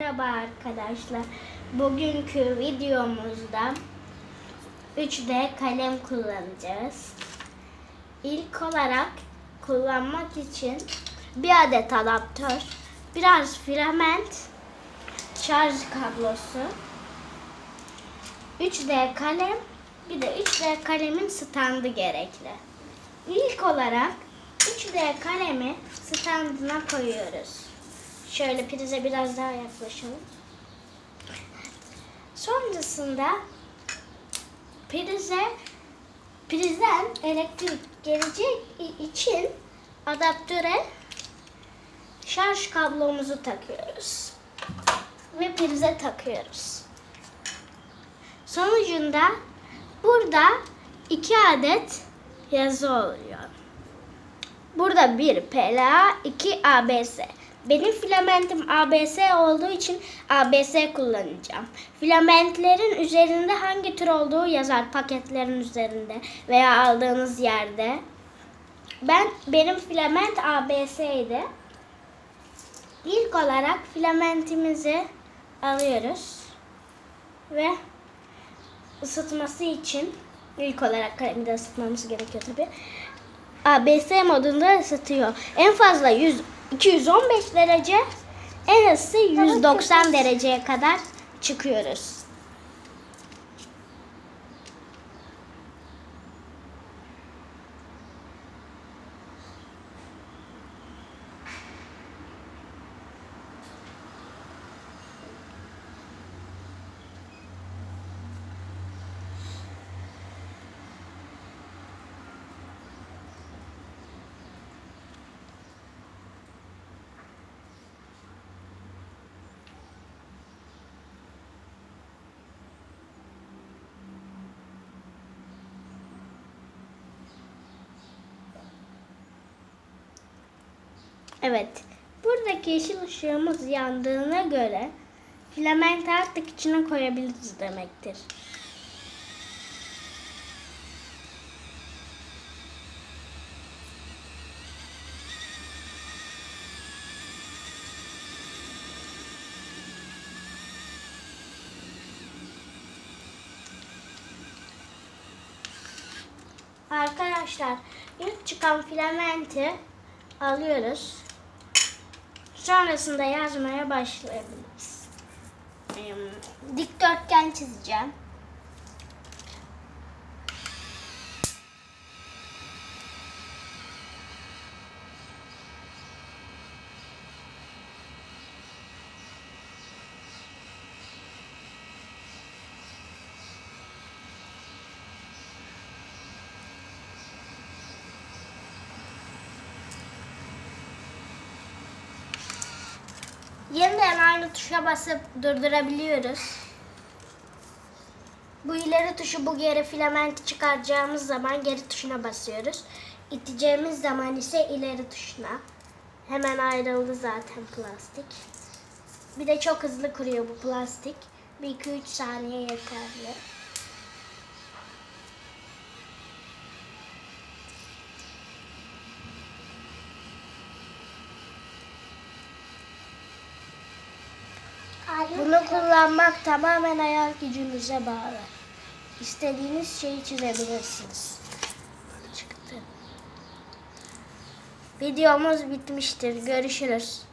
Merhaba arkadaşlar. Bugünkü videomuzda 3D kalem kullanacağız. İlk olarak kullanmak için bir adet adaptör, biraz filament, şarj kablosu, 3D kalem, bir de 3D kalemin standı gerekli. İlk olarak 3D kalemi standına koyuyoruz. Şöyle prize biraz daha yaklaşalım. Sonrasında prize prizden elektrik gelecek i- için adaptöre şarj kablomuzu takıyoruz. Ve prize takıyoruz. Sonucunda burada iki adet yazı oluyor. Burada bir PLA, iki ABS. Benim filamentim ABS olduğu için ABS kullanacağım. Filamentlerin üzerinde hangi tür olduğu yazar paketlerin üzerinde veya aldığınız yerde. Ben benim filament ABS'ydi. İlk olarak filamentimizi alıyoruz ve ısıtması için ilk olarak kalemi de ısıtmamız gerekiyor tabi. ABS modunda ısıtıyor. En fazla 100 215 derece, en azı 190 dereceye kadar çıkıyoruz. Evet. Buradaki yeşil ışığımız yandığına göre filamenti artık içine koyabiliriz demektir. Arkadaşlar ilk çıkan filamenti alıyoruz. Sonrasında yazmaya başlayabiliriz. Dikdörtgen çizeceğim. Yeniden aynı tuşa basıp durdurabiliyoruz. Bu ileri tuşu bu geri filamenti çıkaracağımız zaman geri tuşuna basıyoruz. İteceğimiz zaman ise ileri tuşuna. Hemen ayrıldı zaten plastik. Bir de çok hızlı kuruyor bu plastik. Bir iki üç saniye yeterli. Bunu kullanmak tamamen hayal gücünüze bağlı. İstediğiniz şeyi çizebilirsiniz. Çıktı. Videomuz bitmiştir. Görüşürüz.